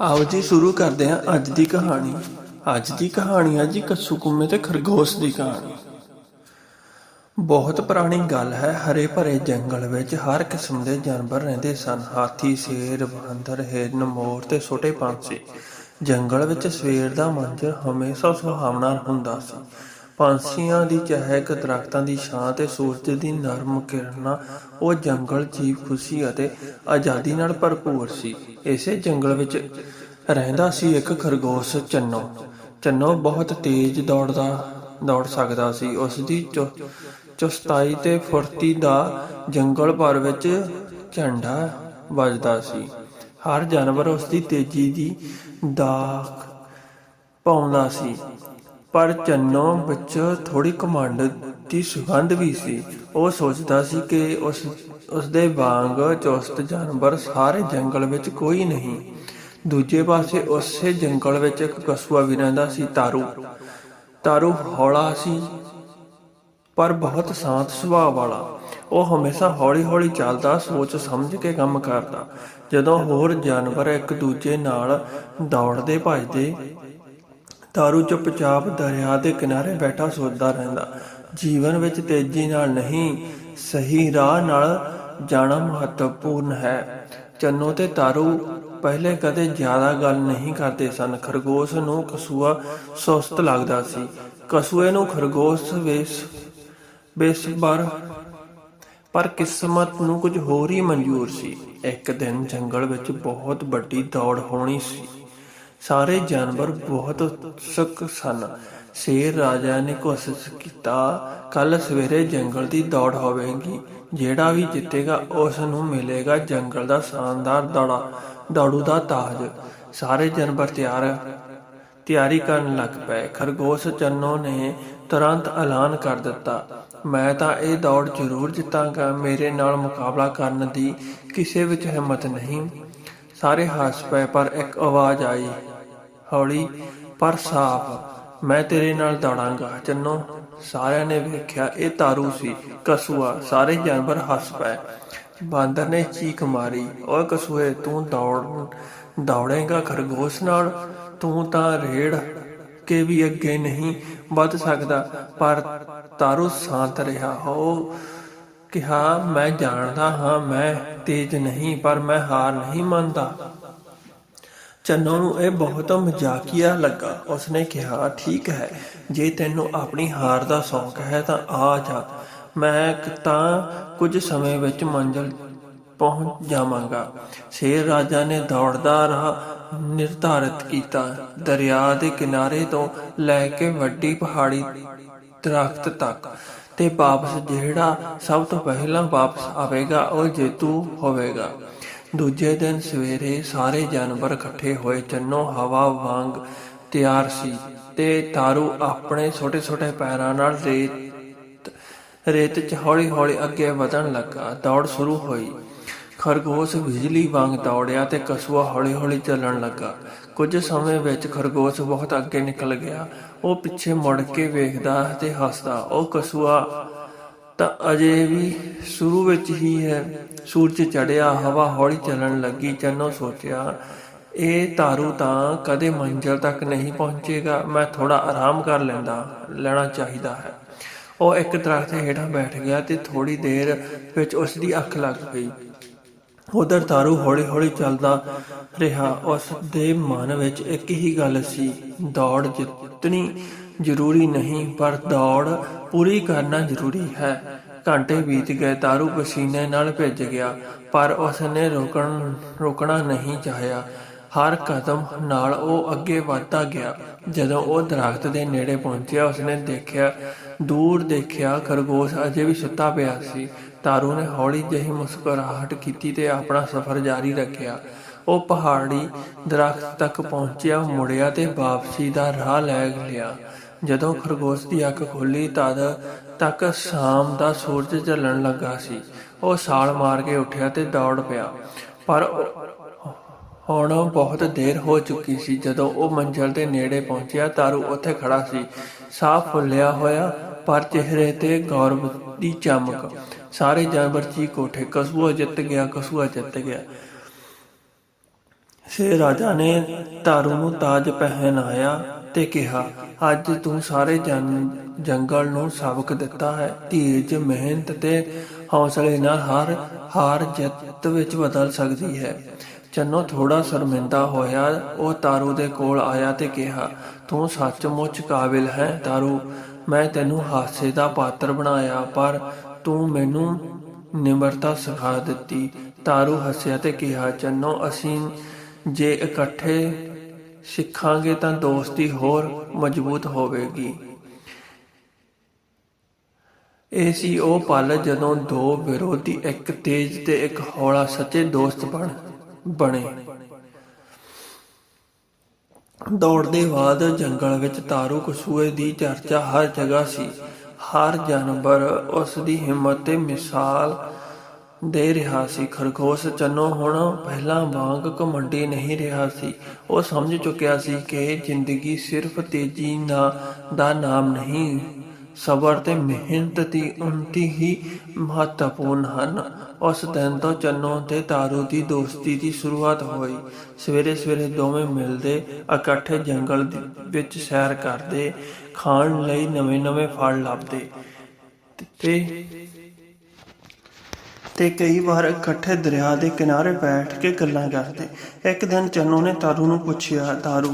ਆਓ ਜੀ, ਸ਼ੁਰੂ ਕਰਦੇ ਹਾਂ ਅੱਜ ਦੀ ਕਹਾਣੀ। ਅੱਜ ਦੀ ਕਹਾਣੀ ਹੈ ਜੀ ਕੱਸੂ ਤੇ ਖਰਗੋਸ਼ ਦੀ ਕਹਾਣੀ। ਬਹੁਤ ਪੁਰਾਣੀ ਗੱਲ ਹੈ, ਹਰੇ ਭਰੇ ਜੰਗਲ ਵਿੱਚ ਹਰ ਕਿਸਮ ਦੇ ਜਾਨਵਰ ਰਹਿੰਦੇ ਸਨ। ਹਾਥੀ, ਸ਼ੇਰ, ਬਾਂਦਰ, ਹਿਰਨ, ਮੋਰ ਤੇ ਛੋਟੇ ਪੰਛੀ। ਜੰਗਲ ਵਿੱਚ ਸਵੇਰ ਦਾ ਮੰਜ਼ਰ ਹਮੇਸ਼ਾ ਸੁਹਾਵਣਾ ਹੁੰਦਾ ਸੀ। ਪੰਛੀਆਂ ਦੀ ਚਹਿਕ, ਦਰਖਤਾਂ ਦੀ ਛਾਂ ਤੇ ਸੂਰਜ ਦੀ ਨਰਮ ਕਿਰਨਾਂ, ਉਹ ਜੰਗਲ, ਜੀਵ ਖੁਸ਼ੀ ਅਤੇ ਆਜ਼ਾਦੀ ਨਾਲ ਭਰਪੂਰ ਸੀ। ਇਸੇ ਜੰਗਲ ਵਿੱਚ ਰਹਿੰਦਾ ਸੀ ਇੱਕ ਖਰਗੋਸ਼ ਚੰਨੋ। ਚੰਨੋ ਬਹੁਤ ਤੇਜ਼ ਦੌੜਦਾ, ਦੌੜ ਸਕਦਾ ਸੀ। ਉਸ ਦੀ ਚੁ- ਚੁਸਤਾਈ ਤੇ ਫੁਰਤੀ ਦਾ ਜੰਗਲ ਭਰ ਵਿੱਚ ਝੰਡਾ ਵੱਜਦਾ ਸੀ। ਹਰ ਜਾਨਵਰ ਉਸ ਦੀ ਤੇਜ਼ੀ ਦੀ ਦਾਖ ਪਾਉਂਦਾ ਸੀ। ਪਰ ਚੰਨੋ ਵਿੱਚ ਥੋੜੀ ਕਮਾਂਡ ਦੀ ਸੁਗੰਧ ਵੀ ਸੀ। ਉਹ ਸੋਚਦਾ ਸੀ ਕਿ ਉਸ ਉਸ ਦੇ ਵਾਂਗ ਚੁਸਤ ਜਾਨਵਰ ਸਾਰੇ ਜੰਗਲ ਵਿੱਚ ਕੋਈ ਨਹੀਂ। ਦੂਜੇ ਪਾਸੇ ਉਸੇ ਜੰਗਲ ਵਿੱਚ ਇੱਕ ਕਸੂਆ ਵੀ ਰਹਿੰਦਾ ਸੀ, ਤਾਰੂ। ਤਾਰੂ ਹੌਲਾ ਸੀ, ਪਰ ਬਹੁਤ ਸ਼ਾਂਤ ਸੁਭਾਅ ਵਾਲਾ। ਉਹ ਹਮੇਸ਼ਾ ਹੌਲੀ-ਹੌਲੀ ਚੱਲਦਾ, ਸੋਚ ਸਮਝ ਕੇ ਕੰਮ ਕਰਦਾ। ਜਦੋਂ ਹੋਰ ਜਾਨਵਰ ਇੱਕ ਦੂਜੇ ਨਾਲ ਦੌੜਦੇ ਭੱਜਦੇ ਤਾਰੂ ਚੁੱਪਚਾਪ ਦਰਿਆ ਦੇ ਕਿਨਾਰੇ ਬੈਠਾ ਸੋਚਦਾ ਰਹਿੰਦਾ ਜੀਵਨ ਵਿੱਚ ਤੇਜ਼ੀ ਨਾਲ ਨਹੀਂ ਸਹੀ ਰਾਹ ਨਾਲ ਜਾਣਾ ਮਹੱਤਵਪੂਰਨ ਹੈ ਚੰਨੋ ਤੇ ਤਾਰੂ ਪਹਿਲੇ ਕਦੇ ਜ਼ਿਆਦਾ ਗੱਲ ਨਹੀਂ ਕਰਦੇ ਸਨ ਖਰਗੋਸ਼ ਨੂੰ ਕਸੂਆ ਸੁਸਤ ਲੱਗਦਾ ਸੀ ਕਸੂਏ ਨੂੰ ਖਰਗੋਸ਼ ਵੇਸ ਬੇਸਬਰ ਪਰ ਕਿਸਮਤ ਨੂੰ ਕੁਝ ਹੋਰ ਹੀ ਮਨਜ਼ੂਰ ਸੀ ਇੱਕ ਦਿਨ ਜੰਗਲ ਵਿੱਚ ਬਹੁਤ ਵੱਡੀ ਦੌੜ ਹੋਣੀ ਸੀ ਸਾਰੇ ਜਾਨਵਰ ਬਹੁਤ ਉਤਸੁਕ ਸਨ। ਸ਼ੇਰ ਰਾਜਾ ਨੇ ਕੋਸ਼ਿਸ਼ ਕੀਤਾ ਕੱਲ ਸਵੇਰੇ ਜੰਗਲ ਦੀ ਦੌੜ ਹੋਵੇਗੀ। ਜਿਹੜਾ ਵੀ ਜਿੱਤੇਗਾ ਉਸ ਨੂੰ ਮਿਲੇਗਾ ਜੰਗਲ ਦਾ ਸ਼ਾਨਦਾਰ ਦੌੜਾ, ਦੌੜੂ ਦਾ ਤਾਜ। ਸਾਰੇ ਜਾਨਵਰ ਤਿਆਰ, ਤਿਆਰੀ ਕਰਨ ਲੱਗ ਪਏ। ਖਰਗੋਸ਼ ਚੰਨੋ ਨੇ ਤੁਰੰਤ ਐਲਾਨ ਕਰ ਦਿੱਤਾ, ਮੈਂ ਤਾਂ ਇਹ ਦੌੜ ਜ਼ਰੂਰ ਜਿੱਤਾਂਗਾ। ਮੇਰੇ ਨਾਲ ਮੁਕਾਬਲਾ ਕਰਨ ਦੀ ਕਿਸੇ ਵਿੱਚ ਹਿੰਮਤ ਨਹੀਂ। ਸਾਰੇ ਹੱਸ ਪਏ, ਪਰ ਇੱਕ ਆਵਾਜ਼ ਆਈ ਹੌਲੀ, ਪਰ ਸਾਫ਼ ਮੈਂ ਤੇਰੇ ਨਾਲ ਦੌੜਾਂਗਾ ਚੰਨੋ। ਸਾਰਿਆਂ ਨੇ ਵੇਖਿਆ, ਇਹ ਤਾਰੂ ਸੀ, ਕਸੂਆ, ਸਾਰੇ ਜਾਨਵਰ ਹੱਸ ਪਏ। ਬਾਂਦਰ ਨੇ ਚੀਕ ਮਾਰੀ, ਓਏ ਕਸੂਏ, ਤੂੰ ਦੌੜ, ਦੌੜੇਗਾ ਖਰਗੋਸ਼ ਨਾਲ? ਤੂੰ ਤਾਂ ਰੇੜ ਕੇ ਵੀ ਅੱਗੇ ਨਹੀਂ ਵੱਧ ਸਕਦਾ। ਪਰ ਤਾਰੂ ਸ਼ਾਂਤ ਰਿਹਾ ਹੋ ਕਿਹਾ, ਮੈਂ ਜਾਣਦਾ ਹਾਂ, ਮੈਂ ਤੇਜ਼ ਨਹੀਂ, ਪਰ ਮੈਂ ਹਾਰ ਨਹੀਂ ਮੰਨਦਾ। ਚੰਨੋ ਨੂੰ ਇਹ ਬਹੁਤ ਮਜ਼ਾਕੀਆ ਲੱਗਾ। ਉਸਨੇ ਕਿਹਾ, ਠੀਕ ਹੈ, ਜੇ ਤੈਨੂੰ ਆਪਣੀ ਹਾਰ ਦਾ ਸ਼ੌਂਕ ਹੈ ਤਾਂ ਆ ਜਾ। ਮੈਂ ਤਾਂ ਕੁਝ ਸਮੇਂ ਵਿੱਚ ਮੰਜ਼ਲ ਪਹੁੰਚ ਜਾਵਾਂਗਾ। ਸ਼ੇਰ ਰਾਜਾ ਨੇ ਦੌੜਦਾ ਰਾਹ ਨਿਰਧਾਰਤ ਕੀਤਾ। ਦਰਿਆ ਦੇ ਕਿਨਾਰੇ ਤੋਂ ਲੈ ਕੇ ਵੱਡੀ ਪਹਾੜੀ ਦਰਖਤ ਤੱਕ। ਤੇ ਵਾਪਸ ਜਿਹੜਾ ਸਭ ਤੋਂ ਪਹਿਲਾਂ ਵਾਪਸ ਆਵੇਗਾ, ਉਹ ਜੇਤੂ ਹੋਵੇਗਾ। ਦੂਜੇ ਦਿਨ ਸਵੇਰੇ ਸਾਰੇ ਜਾਨਵਰ ਇਕੱਠੇ ਹੋਏ ਚੰਨੋ ਹਵਾ ਵਾਂਗ ਤਿਆਰ ਸੀ ਤੇ ਤਾਰੂ ਆਪਣੇ ਛੋਟੇ-ਛੋਟੇ ਪੈਰਾਂ ਨਾਲ ਰੇਤ ਰੇਤ 'ਚ ਹੌਲੀ-ਹੌਲੀ ਅੱਗੇ ਵਧਣ ਲੱਗਾ। ਦੌੜ ਸ਼ੁਰੂ ਹੋਈ। ਖਰਗੋਸ਼ ਬਿਜਲੀ ਵਾਂਗ ਦੌੜਿਆ ਤੇ ਕਸੂਆ ਹੌਲੀ-ਹੌਲੀ ਚੱਲਣ ਲੱਗਾ। ਕੁਝ ਸਮੇਂ ਵਿੱਚ ਖਰਗੋਸ਼ ਬਹੁਤ ਅੱਗੇ ਨਿਕਲ ਗਿਆ। ਉਹ ਪਿੱਛੇ ਮੁੜ ਕੇ ਵੇਖਦਾ ਤੇ ਹੱਸਦਾ। ਉਹ ਕਸੂਆ ਤਾਂ ਅਜੇ ਵੀ ਸ਼ੁਰੂ ਵਿੱਚ ਹੀ ਹੈ। ਸੂਰਜ ਚੜਿਆ ਹਵਾ ਹੌਲੀ ਚੱਲਣ ਲੱਗੀ, ਚੰਨੋ ਸੋਚਿਆ, ਇਹ ਤਾਰੂ ਤਾਂ ਕਦੇ ਮੰਜ਼ਲ ਤੱਕ ਨਹੀਂ ਪਹੁੰਚੇਗਾ। ਮੈਂ ਥੋੜਾ ਆਰਾਮ ਕਰ ਲੈਂਦਾ, ਲੈਣਾ ਚਾਹੀਦਾ ਹੈ। ਉਹ ਇੱਕ ਦਰਖਤ ਹੇਠਾਂ ਬੈਠ ਗਿਆ ਤੇ ਥੋੜੀ ਦੇਰ ਵਿੱਚ ਉਸ ਦੀ ਅੱਖ ਲੱਗ ਗਈ ਉਧਰ ਤਾਰੂ ਹੌਲੀ-ਹੌਲੀ ਚੱਲਦਾ ਰਿਹਾ। ਉਸ ਦੇ ਮਨ ਵਿੱਚ ਇੱਕ ਹੀ ਗੱਲ ਸੀ, ਦੌੜ ਜਿੱਤਣੀ। ਜ਼ਰੂਰੀ ਨਹੀਂ, ਪਰ ਦੌੜ ਪੂਰੀ ਕਰਨਾ ਜ਼ਰੂਰੀ ਹੈ। ਘੰਟੇ ਬੀਤ ਗਏ ਤਾਰੂ ਪਸੀਨੇ ਨਾਲ ਭਿੱਜ ਗਿਆ, ਪਰ ਉਸ ਨੇ ਰੋਕਣ, ਰੋਕਣਾ ਨਹੀਂ ਚਾਹਿਆ। ਹਰ ਕਦਮ ਨਾਲ ਉਹ ਅੱਗੇ ਵਧਦਾ ਗਿਆ। ਜਦੋਂ ਉਹ ਦਰਖਤ ਦੇ ਨੇੜੇ ਪਹੁੰਚਿਆ, ਉਸਨੇ ਦੇਖਿਆ, ਦੂਰ ਦੇਖਿਆ, ਖਰਗੋਸ਼ ਅਜੇ ਵੀ ਸੁੱਤਾ ਪਿਆ ਸੀ। ਤਾਰੂ ਨੇ ਹੌਲੀ ਜਿਹੀ ਮੁਸਕਰਾਹਟ ਕੀਤੀ ਤੇ ਆਪਣਾ ਸਫ਼ਰ ਜਾਰੀ ਰੱਖਿਆ। ਉਹ ਪਹਾੜੀ ਦਰਖਤ ਤੱਕ ਪਹੁੰਚਿਆ, ਮੁੜਿਆ ਤੇ ਵਾਪਸੀ ਦਾ ਰਾਹ ਲੈ ਲਿਆ। ਜਦੋਂ ਖਰਗੋਸ਼ ਦੀ ਅੱਖ ਖੋਲੀ ਤਦ ਤੱਕ ਸ਼ਾਮ ਦਾ ਸੂਰਜ ਢਲਣ ਲੱਗਾ ਸੀ। ਉਹ ਛਾਲ ਮਾਰ ਕੇ ਉੱਠਿਆ ਤੇ ਦੌੜ ਪਿਆ। ਪਰ ਹੁਣ ਬਹੁਤ ਦੇਰ ਹੋ ਚੁੱਕੀ ਸੀ। ਜਦੋਂ ਉਹ ਮੰਜ਼ਲ ਦੇ ਨੇੜੇ ਪਹੁੰਚਿਆ ਤਾਰੂ ਉੱਥੇ ਖੜਾ ਸੀ। ਸਾਹ ਫੁੱਲਿਆ ਹੋਇਆ, ਪਰ ਚਿਹਰੇ ਤੇ ਗੌਰਵ ਦੀ ਚਮਕ। ਸਾਰੇ ਜਾਨਵਰ ਚੀਕ ਉੱਠੇ। ਕਸੂਆ ਜਿੱਤ ਗਿਆ, ਕਸੂਆ ਜਿੱਤ ਗਿਆ। ਸ਼ੇਰ ਰਾਜਾ ਨੇ ਤਾਰੂ ਨੂੰ ਤਾਜ ਪਹਿਨਾਇਆ ਤੇ ਕਿਹਾ, ਅੱਜ ਤੂੰ ਸਾਰੇ ਜੰਗਲ ਨੂੰ ਸਬਕ ਦਿੱਤਾ ਹੈ। ਧੀਰਜ ਮਿਹਨਤ ਤੇ ਹੌਸਲੇ ਨਾਲ ਹਰ ਹਾਰ ਜਿੱਤ ਵਿੱਚ ਬਦਲ ਸਕਦੀ ਹੈ। ਚੰਨੋ ਥੋੜਾ ਸ਼ਰਮਿੰਦਾ ਹੋਇਆ, ਉਹ ਤਾਰੂ ਦੇ ਕੋਲ ਆਇਆ ਤੇ ਕਿਹਾ, ਤੂੰ ਸੱਚਮੁੱਚ ਕਾਬਿਲ ਹੈ, ਤਾਰੂ। ਮੈਂ ਤੈਨੂੰ ਹਾਸੇ ਦਾ ਪਾਤਰ ਬਣਾਇਆ, ਪਰ ਤੂੰ ਮੈਨੂੰ ਨਿਮਰਤਾ ਸਿਖਾ ਦਿੱਤੀ। ਤਾਰੂ ਹੱਸਿਆ ਤੇ ਕਿਹਾ, ਚੰਨੋ, ਅਸੀਂ ਜੇ ਇਕੱਠੇ ਸਿੱਖਾਂਗੇ ਤਾਂ ਦੋਸਤੀ ਹੋਰ ਮਜ਼ਬੂਤ ਹੋਵੇਗੀ। ਇਹ ਸੀ ਉਹ ਪਲ ਜਦੋਂ ਦੋ ਵਿਰੋਧੀ ਇੱਕ ਤੇਜ਼ ਤੇ ਇੱਕ ਹੌਲਾ ਸੱਚੇ ਦੋਸਤ ਬਣ, ਬਣੇ। ਦੌੜਦੇ ਬਾਅਦ ਜੰਗਲ ਵਿੱਚ ਤਾਰੂ ਕਸੂਏ ਦੀ ਚਰਚਾ ਹਰ ਜਗ੍ਹਾ ਸੀ। ਹਰ ਜਾਨਵਰ ਉਸ ਦੀ ਹਿੰਮਤ ਤੇ ਮਿਸਾਲ ਦੇ ਰਿਹਾ ਸੀ। ਖਰਗੋਸ਼ ਚੰਨੋ ਹੁਣ ਪਹਿਲਾਂ ਵਾਂਗ ਘਮੰਡੀ ਨਹੀਂ ਰਿਹਾ ਸੀ। ਉਹ ਸਮਝ ਚੁੱਕਿਆ ਸੀ ਕਿ ਜ਼ਿੰਦਗੀ ਸਿਰਫ ਤੇਜ਼ੀ ਨਾ, ਦਾ ਨਾਮ ਨਹੀਂ, ਸਬਰ ਤੇ ਮਿਹਨਤ ਦੀ ਉਨਤੀ ਹੀ ਮਹੱਤਵਪੂਰਨ ਹਨ। ਉਸ ਦਿਨ ਤੋਂ ਚੰਨੋ ਤੇ ਤਾਰੂ ਦੀ ਦੋਸਤੀ ਦੀ ਸ਼ੁਰੂਆਤ ਹੋਈ। ਸਵੇਰੇ ਸਵੇਰੇ ਦੋਵੇਂ ਮਿਲਦੇ, ਇਕੱਠੇ ਜੰਗਲ ਵਿੱਚ ਸੈਰ ਕਰਦੇ, ਖਾਣ ਲਈ ਨਵੇਂ-ਨਵੇਂ ਫਲ ਲੱਭਦੇ ਤੇ ਤੇ ਕਈ ਵਾਰ ਇਕੱਠੇ ਦਰਿਆ ਦੇ ਕਿਨਾਰੇ ਬੈਠ ਕੇ ਗੱਲਾਂ ਕਰਦੇ। ਇੱਕ ਦਿਨ ਚੰਨੂ ਨੇ ਤਾਰੂ ਨੂੰ ਪੁੱਛਿਆ, ਤਾਰੂ,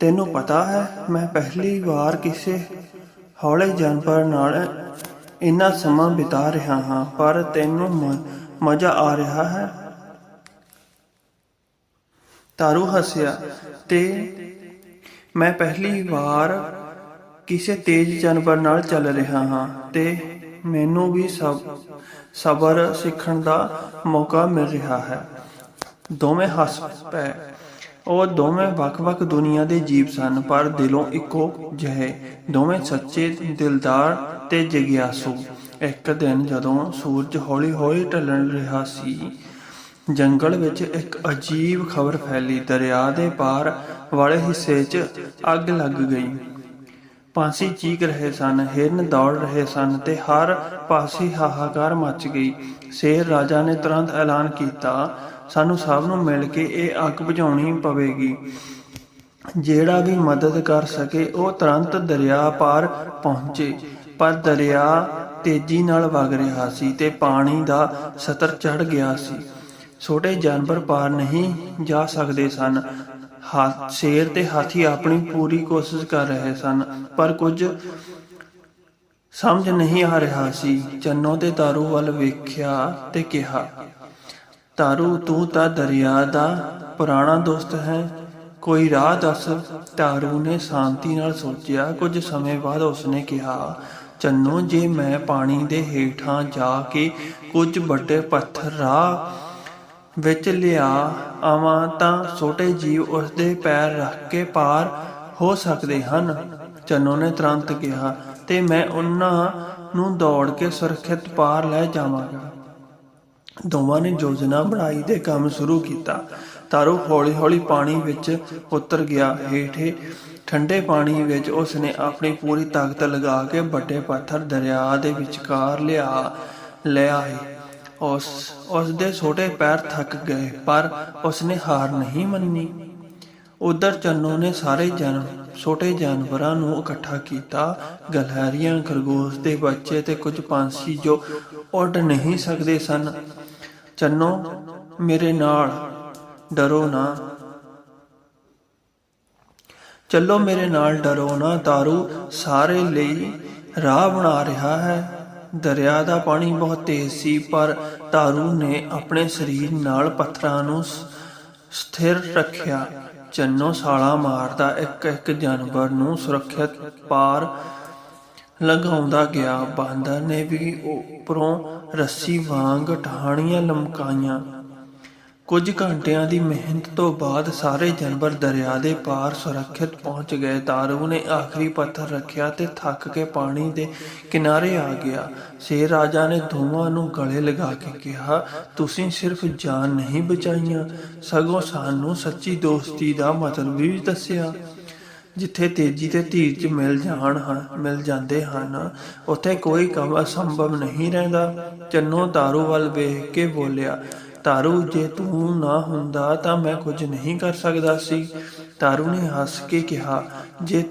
ਤੈਨੂੰ ਪਤਾ ਹੈ, ਮੈਂ ਪਹਿਲੀ ਵਾਰ ਕਿਸੇ ਹੌਲੇ ਜਾਨਵਰ ਨਾਲ ਇੰਨਾ ਸਮਾਂ ਬਿਤਾ ਰਿਹਾ ਹਾਂ, ਪਰ ਤੈਨੂੰ ਮਜ਼ਾ ਆ ਰਿਹਾ ਹੈ? ਤਾਰੂ ਹੱਸਿਆ, ਤੇ ਮੈਂ ਪਹਿਲੀ ਵਾਰ ਕਿਸੇ ਤੇਜ਼ ਜਾਨਵਰ ਨਾਲ ਚੱਲ ਰਿਹਾ ਹਾਂ, ਤੇ ਮੈਨੂੰ ਵੀ ਸਭ ਸਬਰ ਸਿੱਖਣ ਦਾ ਮੌਕਾ ਮਿਲ ਰਿਹਾ ਹੈ। ਦੋਵੇਂ ਹੱਸ ਪਏ। ਉਹ ਦੋਵੇਂ ਵੱਖ-ਵੱਖ ਦੁਨੀਆ ਦੇ ਜੀਵ ਸਨ, ਪਰ ਦਿਲੋਂ ਇੱਕੋ ਜਿਹੇ। ਦੋਵੇਂ ਸੱਚੇ, ਦਿਲਦਾਰ ਤੇ ਜਗਿਆਸੂ। ਇੱਕ ਦਿਨ ਜਦੋਂ ਸੂਰਜ ਹੌਲੀ-ਹੌਲੀ ਢਲਣ ਰਿਹਾ ਸੀ, ਜੰਗਲ ਵਿੱਚ ਇੱਕ ਅਜੀਬ ਖਬਰ ਫੈਲੀ। ਦਰਿਆ ਦੇ ਪਾਰ ਵਾਲੇ ਹਿੱਸੇ 'ਚ ਅੱਗ ਲੱਗ ਗਈ। ਪੰਛੀ ਚੀਕ ਰਹੇ ਸਨ, ਹਿਰਨ ਦੌੜ ਰਹੇ ਸਨ ਤੇ ਹਰ ਪਾਸੇ ਹਾਹਾਕਾਰ ਮਚ ਗਈ। ਸ਼ੇਰ ਰਾਜਾ ਨੇ ਤੁਰੰਤ ਐਲਾਨ ਕੀਤਾ, ਸਾਨੂੰ ਸਭ ਨੂੰ ਮਿਲ ਕੇ ਇਹ ਅੱਗ ਬੁਝਾਉਣੀ ਪਵੇਗੀ। ਜਿਹੜਾ ਵੀ ਮਦਦ ਕਰ ਸਕੇ, ਉਹ ਤੁਰੰਤ ਦਰਿਆ ਪਾਰ ਪਹੁੰਚੇ। ਪਰ ਦਰਿਆ ਤੇਜ਼ੀ ਨਾਲ ਵਗ ਰਿਹਾ ਸੀ ਤੇ ਪਾਣੀ ਦਾ ਸਤਰ ਚੜ ਗਿਆ ਸੀ। ਛੋਟੇ ਜਾਨਵਰ ਪਾਰ ਨਹੀਂ ਜਾ ਸਕਦੇ ਸਨ। ਸ਼ੇਰ ਤੇ ਹਾਥੀ ਆਪਣੀ ਪੂਰੀ ਕੋਸ਼ਿਸ਼ ਕਰ ਰਹੇ ਸਨ, ਪਰ ਕੁਝ ਸਮਝ ਨਹੀਂ ਆ ਰਿਹਾ ਸੀ। ਚੰਨੋ ਤੇ ਤਾਰੂ ਵੱਲ ਵੇਖਿਆ ਤੇ ਕਿਹਾ, ਤਾਰੂ, ਤੂੰ ਤਾਂ ਦਰਿਆ ਦਾ ਪੁਰਾਣਾ ਦੋਸਤ ਹੈ। ਕੋਈ ਰਾਹ ਦੱਸ। ਤਾਰੂ ਨੇ ਸ਼ਾਂਤੀ ਨਾਲ ਸੋਚਿਆ। ਕੁਝ ਸਮੇਂ ਬਾਅਦ ਉਸਨੇ ਕਿਹਾ, ਚੰਨੋ, ਜੇ ਮੈਂ ਪਾਣੀ ਦੇ ਹੇਠਾਂ ਜਾ ਕੇ ਕੁਝ ਵੱਡੇ ਪੱਥਰ ਰਾਹ ਵਿੱਚ ਲਿਆ ਆਵਾਂ ਤਾਂ ਛੋਟੇ ਜੀਵ ਉਸ ਦੇ ਪੈਰ ਰੱਖ ਕੇ ਪਾਰ ਹੋ ਸਕਦੇ ਹਨ। ਚੰਨੋ ਨੇ ਤੁਰੰਤ ਕਿਹਾ, ਤੇ ਮੈਂ ਉਹਨਾਂ ਨੂੰ ਦੌੜ ਕੇ ਸੁਰੱਖਿਅਤ ਪਾਰ ਲੈ ਜਾਵਾਂਗਾ। ਦੋਵਾਂ ਨੇ ਯੋਜਨਾ ਬਣਾਈ ਤੇ ਕੰਮ ਸ਼ੁਰੂ ਕੀਤਾ। ਤਾਰੂ ਹੌਲੀ-ਹੌਲੀ ਪਾਣੀ ਵਿੱਚ ਉਤਰ ਗਿਆ। ਹੇਠੇ ਠੰਡੇ ਪਾਣੀ ਵਿੱਚ ਉਸਨੇ ਆਪਣੀ ਪੂਰੀ ਤਾਕਤ ਲਗਾ ਕੇ ਵੱਡੇ ਪੱਥਰ ਦਰਿਆ ਦੇ ਵਿਚਕਾਰ ਲਿਆ, ਲੈ ਆਏ। ਉਸ ਉਸ ਦੇ ਛੋਟੇ ਪੈਰ ਥੱਕ ਗਏ, ਪਰ ਉਸਨੇ ਹਾਰ ਨਹੀਂ ਮੰਨੀ। ਉਧਰ ਚੰਨੋ ਨੇ ਸਾਰੇ ਜਨ, ਛੋਟੇ ਜਾਨਵਰਾਂ ਨੂੰ ਇਕੱਠਾ ਕੀਤਾ, ਗਲਹਰੀਆਂ, ਖਰਗੋਸ਼ ਦੇ ਬੱਚੇ ਤੇ ਕੁਝ ਪੰਛੀ ਜੋ ਉੱਡ ਨਹੀਂ ਸਕਦੇ ਸਨ। ਚੰਨੋ, ਮੇਰੇ ਨਾਲ, ਡਰੋ ਨਾ। ਚੱਲੋ ਮੇਰੇ ਨਾਲ ਡਰੋ ਨਾ ਤਾਰੂ ਸਾਰੇ ਲਈ ਰਾਹ ਬਣਾ ਰਿਹਾ ਹੈ। ਦਰਿਆ ਦਾ ਪਾਣੀ ਬਹੁਤ ਤੇਜ਼ ਸੀ, ਪਰ ਤਾਰੂ ਨੇ ਆਪਣੇ ਸਰੀਰ ਨਾਲ ਪੱਥਰਾਂ ਨੂੰ ਸਥਿਰ ਰੱਖਿਆ। ਚੰਨੋ ਸਾਲਾ ਮਾਰਦਾ ਇੱਕ ਇੱਕ ਜਾਨਵਰ ਨੂੰ ਸੁਰੱਖਿਅਤ ਪਾਰ ਲਗਾਉਂਦਾ ਗਿਆ। ਬਾਂਦਰ ਨੇ ਵੀ ਉੱਪਰੋਂ ਰੱਸੀ ਵਾਂਗ ਟਾਹਣੀਆਂ ਲਮਕਾਈਆਂ। ਕੁਝ ਘੰਟਿਆਂ ਦੀ ਮਿਹਨਤ ਤੋਂ ਬਾਅਦ ਸਾਰੇ ਜਾਨਵਰ ਦਰਿਆ ਦੇ ਪਾਰ ਸੁਰੱਖਿਅਤ ਪਹੁੰਚ ਗਏ। ਤਾਰੂ ਨੇ ਆਖਰੀ ਪੱਥਰ ਰੱਖਿਆ ਤੇ ਥੱਕ ਕੇ ਪਾਣੀ ਦੇ ਕਿਨਾਰੇ ਆ ਗਿਆ। ਸ਼ੇਰ ਰਾਜਾ ਨੇ ਦੋਵਾਂ ਨੂੰ ਗਲੇ ਲਗਾ ਕੇ ਕਿਹਾ, ਤੁਸੀਂ ਸਿਰਫ ਜਾਨ ਨਹੀਂ ਬਚਾਈਆਂ, ਸਗੋਂ ਸਾਨੂੰ ਸੱਚੀ ਦੋਸਤੀ ਦਾ ਮਤਲਬ ਵੀ ਦੱਸਿਆ। ਜਿੱਥੇ ਤੇਜ਼ੀ ਤੇ ਧੀਰਜ ਮਿਲ ਜਾਣ ਹਨ ਮਿਲ ਜਾਂਦੇ ਹਨ, ਉੱਥੇ ਕੋਈ ਕੰਮ ਅਸੰਭਵ ਨਹੀਂ ਰਹਿੰਦਾ। ਚੰਨੋ ਤਾਰੂ ਵੱਲ ਵੇਖ ਕੇ ਬੋਲਿਆ ਤਾਰੂ ਜੇ ਤੂੰ ਨਾ ਹੁੰਦਾ ਤਾਂ ਮੈਂ ਕੁਝ ਨਹੀਂ ਕਰ ਸਕਦਾ ਸੀ। ਤਾਰੂ ਨੇ ਹੱਸ ਕੇ ਕਿਹਾ, ਜੇ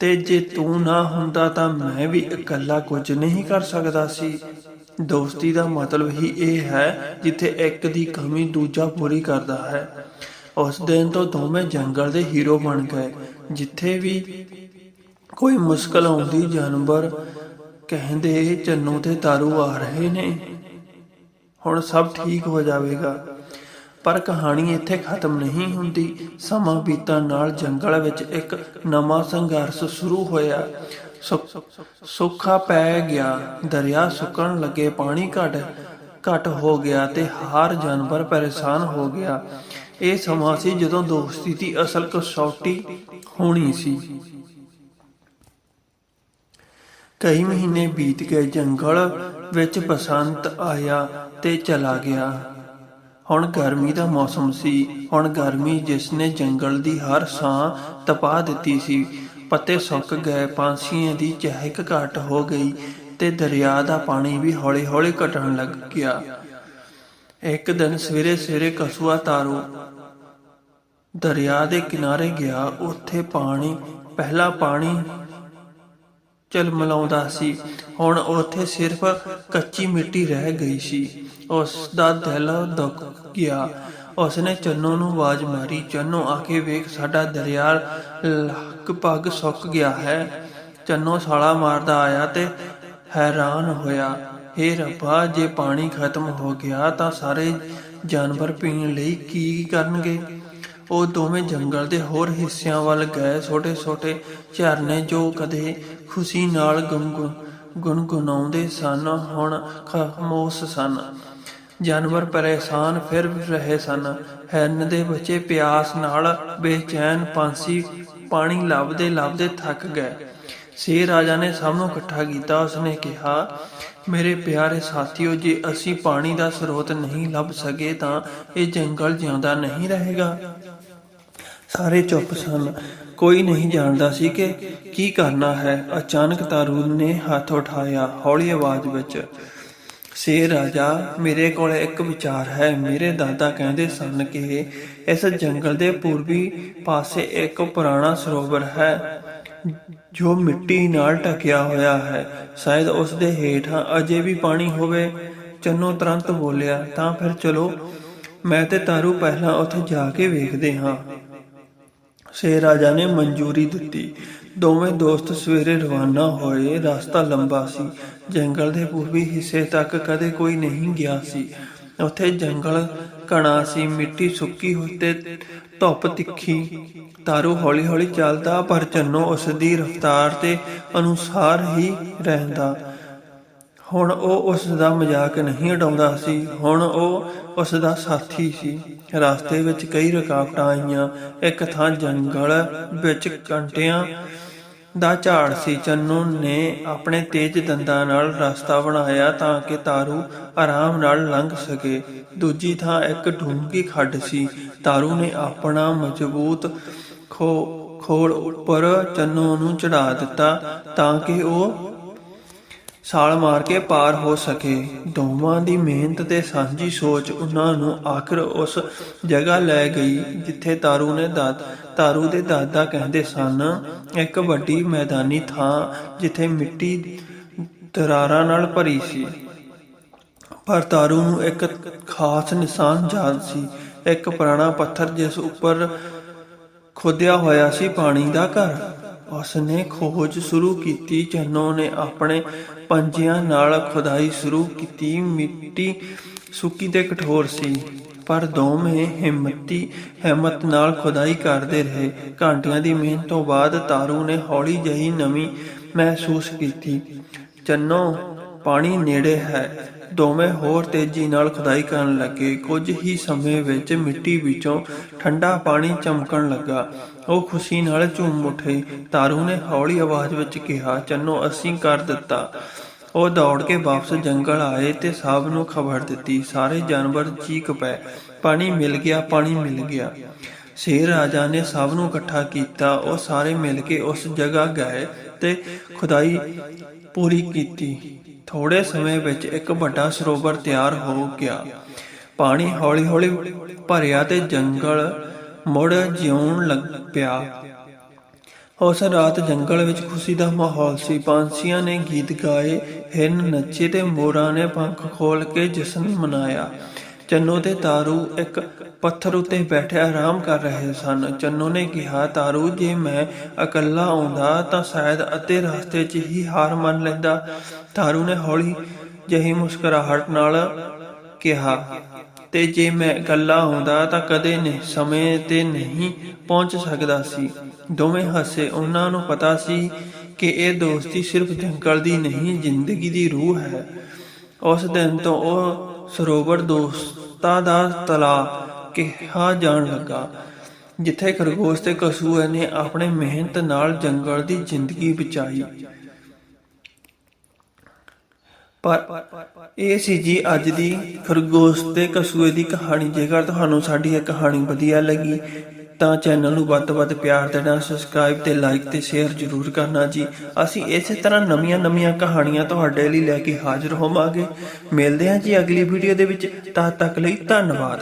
ਤੇ ਜੇ ਤੂੰ ਨਾ ਹੁੰਦਾ ਤਾਂ ਮੈਂ ਵੀ ਇਕੱਲਾ ਕੁਝ ਨਹੀਂ ਕਰ ਸਕਦਾ ਸੀ। ਦੋਸਤੀ ਦਾ ਮਤਲਬ ਹੀ ਇਹ ਹੈ, ਜਿੱਥੇ ਇੱਕ ਦੀ ਕਮੀ ਦੂਜਾ ਪੂਰੀ ਕਰਦਾ ਹੈ। ਉਸ ਦਿਨ ਤੋਂ ਦੋਵੇਂ ਜੰਗਲ ਦੇ ਹੀਰੋ ਬਣ ਗਏ, ਜਿੱਥੇ ਵੀ ਕੋਈ ਮੁਸ਼ਕਲ ਆਉਂਦੀ ਜਾਨਵਰ ਕਹਿੰਦੇ, ਚੰਨੂ ਤੇ ਤਾਰੂ ਆ ਰਹੇ ਨੇ। ਹੁਣ ਸਭ ਠੀਕ ਹੋ ਜਾਵੇਗਾ। ਪਰ ਕਹਾਣੀ ਇੱਥੇ ਖਤਮ ਨਹੀਂ ਹੁੰਦੀ। ਸਮਾਂ ਬੀਤਣ ਨਾਲ ਜੰਗਲ ਵਿੱਚ ਇੱਕ ਨਵਾਂ ਸੰਘਰਸ਼ ਸ਼ੁਰੂ ਹੋਇਆ। ਸੁੱਖਾ ਪੈ ਗਿਆ। ਦਰਿਆ ਸੁੱਕਣ ਲੱਗੇ, ਪਾਣੀ ਘਟ ਘਟ ਹੋ ਗਿਆ ਤੇ ਹਰ ਜਾਨਵਰ ਪਰੇਸ਼ਾਨ ਹੋ ਗਿਆ। ਇਹ ਸਮਾਂ ਸੀ ਜਦੋਂ ਦੋਸਤੀ ਦੀ ਅਸਲ ਕਸੌਟੀ ਹੋਣੀ ਸੀ। ਕਈ ਮਹੀਨੇ ਬੀਤ ਗਏ। ਜੰਗਲ ਵਿੱਚ ਬਸੰਤ ਆਇਆ ਤੇ ਚਲਾ ਗਿਆ। ਹੁਣ ਗਰਮੀ ਦਾ ਮੌਸਮ ਸੀ। ਹੁਣ ਗਰਮੀ ਜਿਸ ਨੇ ਜੰਗਲ ਦੀ ਹਰ ਸਾਹ ਤਪਾ ਦਿੱਤੀ ਸੀ, ਪੱਤੇ ਸੁੱਕ ਗਏ ਪੰਛੀਆਂ ਦੀ ਚਹਿਕ ਘਟ ਹੋ ਗਈ ਤੇ ਦਰਿਆ ਦਾ ਪਾਣੀ ਵੀ ਹੌਲੀ-ਹੌਲੀ ਘਟਣ ਲੱਗ ਗਿਆ। ਇੱਕ ਦਿਨ ਸਵੇਰੇ ਸਵੇਰੇ ਕਸੂਆ ਤਾਰੂ ਦਰਿਆ ਦੇ ਕਿਨਾਰੇ ਗਿਆ। ਉੱਥੇ ਪਾਣੀ, ਪਹਿਲਾ ਪਾਣੀ ਝਲਮਲਾਉਂਦਾ ਸੀ। ਹੁਣ ਉੱਥੇ ਸਿਰਫ ਕੱਚੀ ਮਿੱਟੀ ਰਹਿ ਗਈ ਸੀ। ਉਸ ਦਾ ਦਿਲ ਦੁੱਖ ਗਿਆ। ਉਸਨੇ ਚੰਨੋ ਨੂੰ ਆਵਾਜ਼ ਮਾਰੀ, ਚੰਨੋ ਆ ਕੇ ਵੇਖ, ਸਾਡਾ ਦਰਿਆ ਲਗਭਗ ਸੁੱਕ ਗਿਆ ਹੈ। ਚੰਨੋ ਸਾਲਾ ਮਾਰਦਾ ਆਇਆ ਤੇ ਹੈਰਾਨ ਹੋਇਆ। ਹੇ ਰੱਬਾ, ਜੇ ਪਾਣੀ ਖਤਮ ਹੋ ਗਿਆ ਤਾਂ ਸਾਰੇ ਜਾਨਵਰ ਪੀਣ ਲਈ ਕੀ ਕਰਨਗੇ? ਉਹ ਦੋਵੇਂ ਜੰਗਲ ਦੇ ਹੋਰ ਹਿੱਸਿਆਂ ਵੱਲ ਗਏ। ਛੋਟੇ-ਛੋਟੇ ਝਰਨੇ ਜੋ ਕਦੇ ਖੁਸ਼ੀ ਨਾਲ ਗੁੰਗੁ ਗੁੰਗੁਣਾਉਂਦੇ ਸਨ, ਹੁਣ ਖਾਮੋਸ਼ ਸਨ। ਜਾਨਵਰ ਪਰੇਸ਼ਾਨ ਫਿਰ ਰਹੇ ਸਨ। ਹਿਰਨ ਦੇ ਬੱਚੇ ਪਿਆਸ ਨਾਲ ਬੇਚੈਨ ਪੰਛੀ ਪਾਣੀ ਲੱਭਦੇ ਲੱਭਦੇ ਥੱਕ ਗਏ। ਸੇ ਰਾਜਾ ਨੇ ਸਭ ਨੂੰ ਇਕੱਠਾ ਕੀਤਾ। ਉਸਨੇ ਕਿਹਾ, ਮੇਰੇ ਪਿਆਰੇ ਸਾਥੀਓ, ਜੇ ਅਸੀਂ ਪਾਣੀ ਦਾ ਸਰੋਤ ਨਹੀਂ ਲੱਭ ਸਕੇ ਤਾਂ ਇਹ ਜੰਗਲ ਜਿਉਂਦਾ ਨਹੀਂ ਰਹੇਗਾ। ਸਾਰੇ ਚੁੱਪ ਸਨ। ਕੋਈ ਨਹੀਂ ਜਾਣਦਾ ਸੀ ਕਿ ਕੀ ਕਰਨਾ ਹੈ। ਅਚਾਨਕ ਤਾਰੂ ਨੇ ਹੱਥ ਉਠਾਇਆ ਹੌਲੀ ਆਵਾਜ਼ ਵਿੱਚ, ਸੇ ਰਾਜਾ, ਮੇਰੇ ਕੋਲ ਇੱਕ ਵਿਚਾਰ ਹੈ। ਮੇਰੇ ਦਾਦਾ ਕਹਿੰਦੇ ਸਨ ਕਿ ਇਸ ਜੰਗਲ ਦੇ ਪੂਰਬੀ ਪਾਸੇ ਇੱਕ ਪੁਰਾਣਾ ਸਰੋਵਰ ਹੈ, ਜੋ ਮਿੱਟੀ ਨਾਲ ਢਕਿਆ ਹੋਇਆ ਹੈ। ਸ਼ਾਇਦ ਉਸ ਦੇ ਹੇਠਾਂ ਅਜੇ ਵੀ ਪਾਣੀ ਹੋਵੇ। ਚੰਨੋ ਤੁਰੰਤ ਬੋਲਿਆ, ਤਾਂ ਫਿਰ ਚਲੋ, ਮੈਂ ਤੇ ਤਾਰੂ ਪਹਿਲਾਂ ਉੱਥੇ ਜਾ ਕੇ ਵੇਖਦੇ ਹਾਂ। ਸ਼ੇਰ ਨੇ ਮਨਜ਼ੂਰੀ ਦਿੱਤੀ। ਦੋਵੇਂ ਦੋਸਤ ਸਵੇਰੇ ਰਵਾਨਾ ਹੋਏ। ਰਸਤਾ ਲੰਬਾ ਸੀ। ਜੰਗਲ ਦੇ ਪੂਰਬੀ ਹਿੱਸੇ ਤੱਕ ਕਦੇ ਕੋਈ ਨਹੀਂ ਗਿਆ ਸੀ। ਉੱਥੇ ਜੰਗਲ ਘਣਾ ਸੀ। ਮਿੱਟੀ ਸੁੱਕੀ ਹੋਈ ਤੇ ਧੁੱਪ ਤਿੱਖੀ। ਤਾਰੂ ਹੌਲੀ-ਹੌਲੀ ਚੱਲਦਾ, ਪਰ ਚੰਨੋ ਉਸ ਦੀ ਰਫ਼ਤਾਰ ਤੇ ਅਨੁਸਾਰ ਹੀ ਰਹਿੰਦਾ। ਹੁਣ ਉਹ ਉਸ ਦਾ ਮਜ਼ਾਕ ਨਹੀਂ ਉਡਾਉਂਦਾ ਸੀ। ਹੁਣ ਉਹ ਉਸ ਦਾ ਸਾਥੀ ਸੀ। ਰਸਤੇ ਵਿੱਚ ਕਈ ਰੁਕਾਵਟਾਂ ਆਈਆਂ। ਇੱਕ ਥਾਂ ਜੰਗਲ ਵਿੱਚ ਕੰਟਿਆਂ ਦਾ ਝਾੜ ਸੀ। ਚੰਨੂ ਨੇ ਆਪਣੇ ਤੇਜ਼ ਦੰਦਾਂ ਨਾਲ ਰਸਤਾ ਬਣਾਇਆ ਤਾਂ ਕਿ ਤਾਰੂ ਆਰਾਮ ਨਾਲ ਲੰਘ ਸਕੇ। ਦੂਜੀ ਥਾਂ ਇੱਕ ਡੂੰਘੀ ਖੱਡ ਸੀ। ਤਾਰੂ ਨੇ ਆਪਣਾ ਮਜ਼ਬੂਤ ਖੋ ਖੋਲ ਉੱਪਰ ਚੰਨੂ ਨੂੰ ਚੜਾ ਦਿੱਤਾ ਤਾਂ ਕਿ ਉਹ ਸਾਲ ਮਾਰ ਕੇ ਪਾਰ ਹੋ ਸਕੇ। ਦੋਵਾਂ ਦੀ ਮਿਹਨਤ ਤੇ ਸਾਂਝੀ ਸੋਚ ਉਹਨਾਂ ਨੂੰ ਆਖਰ ਉਸ ਜਗ੍ਹਾ ਲੈ ਗਈ, ਜਿੱਥੇ ਤਾਰੂ ਨੇ ਦਾਦ, ਤਾਰੂ ਦੇ ਦਾਦਾ ਕਹਿੰਦੇ ਸਨ, ਇੱਕ ਵੱਡੀ ਮੈਦਾਨੀ ਥਾਂ, ਜਿੱਥੇ ਮਿੱਟੀ ਦਰਾਰਾਂ ਨਾਲ ਭਰੀ ਸੀ। ਪਰ ਤਾਰੂ ਨੂੰ ਇੱਕ ਖਾਸ ਨਿਸ਼ਾਨ ਯਾਦ ਸੀ। ਇੱਕ ਪੁਰਾਣਾ ਪੱਥਰ ਜਿਸ ਉੱਪਰ ਖੋਦਿਆ ਹੋਇਆ ਸੀ ਪਾਣੀ ਦਾ ਘਰ। ਉਸਨੇ ਖੋਜ ਸ਼ੁਰੂ ਕੀਤੀ ਚੰਨੋ ਨੇ ਆਪਣੇ ਪੰਜਿਆਂ ਨਾਲ ਖੁਦਾਈ ਸ਼ੁਰੂ ਕੀਤੀ। ਮਿੱਟੀ ਸੁੱਕੀ ਤੇ ਕਠੋਰ ਸੀ, ਪਰ ਦੋਵੇਂ ਹਿੰਮਤੀ ਹਿੰਮਤ ਨਾਲ ਖੁਦਾਈ ਕਰਦੇ ਰਹੇ। ਘੰਟਿਆਂ ਦੀ ਮਿਹਨਤ ਤੋਂ ਬਾਅਦ ਤਾਰੂ ਨੇ ਹੌਲੀ ਜਹੀ ਨਵੀਂ ਮਹਿਸੂਸ ਕੀਤੀ। ਚੰਨੋ, ਪਾਣੀ ਨੇੜੇ ਹੈ। ਦੋਵੇਂ ਹੋਰ ਤੇਜ਼ੀ ਨਾਲ ਖੁਦਾਈ ਕਰਨ ਲੱਗੇ। ਕੁਝ ਹੀ ਸਮੇਂ ਵਿੱਚ ਮਿੱਟੀ ਵਿੱਚੋਂ ਠੰਡਾ ਪਾਣੀ ਚਮਕਣ ਲੱਗਾ। ਉਹ ਖੁਸ਼ੀ ਨਾਲ ਝੂਮ ਉੱਠੇ। ਤਾਰੂ ਨੇ ਹੌਲੀ ਆਵਾਜ਼ ਵਿੱਚ ਕਿਹਾ, ਚੰਨੋ, ਅਸੀਂ ਕਰ ਦਿੱਤਾ। ਉਹ ਦੌੜ ਕੇ ਵਾਪਸ ਜੰਗਲ ਆਏ ਤੇ ਸਭ ਨੂੰ ਖਬਰ ਦਿੱਤੀ। ਸਾਰੇ ਜਾਨਵਰ ਚੀਕ ਪਏ। ਪਾਣੀ ਮਿਲ ਗਿਆ, ਪਾਣੀ ਮਿਲ ਗਿਆ। ਸ਼ੇਰ ਰਾਜਾ ਨੇ ਸਭ ਨੂੰ ਇਕੱਠਾ ਕੀਤਾ। ਉਹ ਸਾਰੇ ਮਿਲ ਕੇ ਉਸ ਜਗ੍ਹਾ ਗਏ ਤੇ ਖੁਦਾਈ ਪੂਰੀ ਕੀਤੀ। ਥੋੜੇ ਸਮੇਂ ਵਿੱਚ ਇੱਕ ਵੱਡਾ ਸਰੋਵਰ ਤਿਆਰ ਹੋ ਗਿਆ। ਪਾਣੀ ਹੌਲੀ-ਹੌਲੀ ਭਰਿਆ ਤੇ ਜੰਗਲ ਮੁੜ ਜਿਉਣ ਲੱਗ ਪਿਆ। ਉਸ ਰਾਤ ਜੰਗਲ ਵਿੱਚ ਖੁਸ਼ੀ ਦਾ ਮਾਹੌਲ ਸੀ। ਪੰਛੀਆਂ ਨੇ ਗੀਤ ਗਾਏ, ਹਿਰਨ ਨੱਚੇ ਤੇ ਮੋਰਾਂ ਨੇ ਪੰਖ ਖੋਲ ਕੇ ਜਸ਼ਨ ਮਨਾਇਆ। ਚੰਨੋ ਤੇ ਤਾਰੂ ਇੱਕ ਪੱਥਰ ਉੱਤੇ ਬੈਠੇ ਆਰਾਮ ਕਰ ਰਹੇ ਸਨ। ਚੰਨੋ ਨੇ ਕਿਹਾ, ਤਾਰੂ, ਜੇ ਮੈਂ ਇਕੱਲਾ ਆਉਂਦਾ ਤਾਂ ਸ਼ਾਇਦ ਅੱਧੇ ਰਸਤੇ 'ਚ ਹੀ ਹਾਰ ਮੰਨ ਲੈਂਦਾ। ਤਾਰੂ ਨੇ ਹੌਲੀ ਜਿਹੀ ਮੁਸਕਰਾਹਟ ਨਾਲ ਕਿਹਾ ਤੇ ਜੇ ਮੈਂ ਇਕੱਲਾ ਆਉਂਦਾ ਤਾਂ ਕਦੇ ਨਹੀਂ ਸਮੇਂ ਤੇ ਨਹੀਂ ਪਹੁੰਚ ਸਕਦਾ ਸੀ। ਦੋਵੇਂ ਹੱਸੇ ਉਹਨਾਂ ਨੂੰ ਪਤਾ ਸੀ ਕਿ ਇਹ ਦੋਸਤੀ ਸਿਰਫ ਜੰਗਲ ਦੀ ਨਹੀਂ, ਜ਼ਿੰਦਗੀ ਦੀ ਰੂਹ ਹੈ। ਉਸ ਦਿਨ ਤੋਂ ਉਹ ਸਰੋਵਰ ਦੋਸਤਾਂ ਦਾ ਤਲਾ ਕਿਹਾ ਜਾਣ ਲੱਗਾ, ਜਿੱਥੇ ਖਰਗੋਸ਼ ਤੇ ਕਸੂਏ ਨੇ ਆਪਣੇ ਮਿਹਨਤ ਨਾਲ ਜੰਗਲ ਦੀ ਜ਼ਿੰਦਗੀ ਬਚਾਈ। ਪਰ ਇਹ ਸੀ ਜੀ ਅੱਜ ਦੀ ਖਰਗੋਸ਼ ਤੇ ਕਸੂਏ ਦੀ ਕਹਾਣੀ। ਜੇਕਰ ਤੁਹਾਨੂੰ ਸਾਡੀ ਇਹ ਕਹਾਣੀ ਵਧੀਆ ਲੱਗੀ, ਤਾਂ ਚੈਨਲ ਨੂੰ ਵੱਧ ਤੋਂ ਵੱਧ ਪਿਆਰ ਦੇਣਾ ਸਬਸਕ੍ਰਾਈਬ ਤੇ ਲਾਈਕ ਤੇ ਸ਼ੇਅਰ ਜ਼ਰੂਰ ਕਰਨਾ ਜੀ। ਅਸੀਂ ਇਸੇ ਤਰ੍ਹਾਂ ਨਵੀਆਂ-ਨਵੀਆਂ ਕਹਾਣੀਆਂ ਤੁਹਾਡੇ ਲਈ ਲੈ ਕੇ ਹਾਜ਼ਰ ਹੋਵਾਂਗੇ। ਮਿਲਦੇ ਹਾਂ ਜੀ ਅਗਲੀ ਵੀਡੀਓ ਦੇ ਵਿੱਚ। ਤਦ ਤੱਕ ਲਈ ਧੰਨਵਾਦ।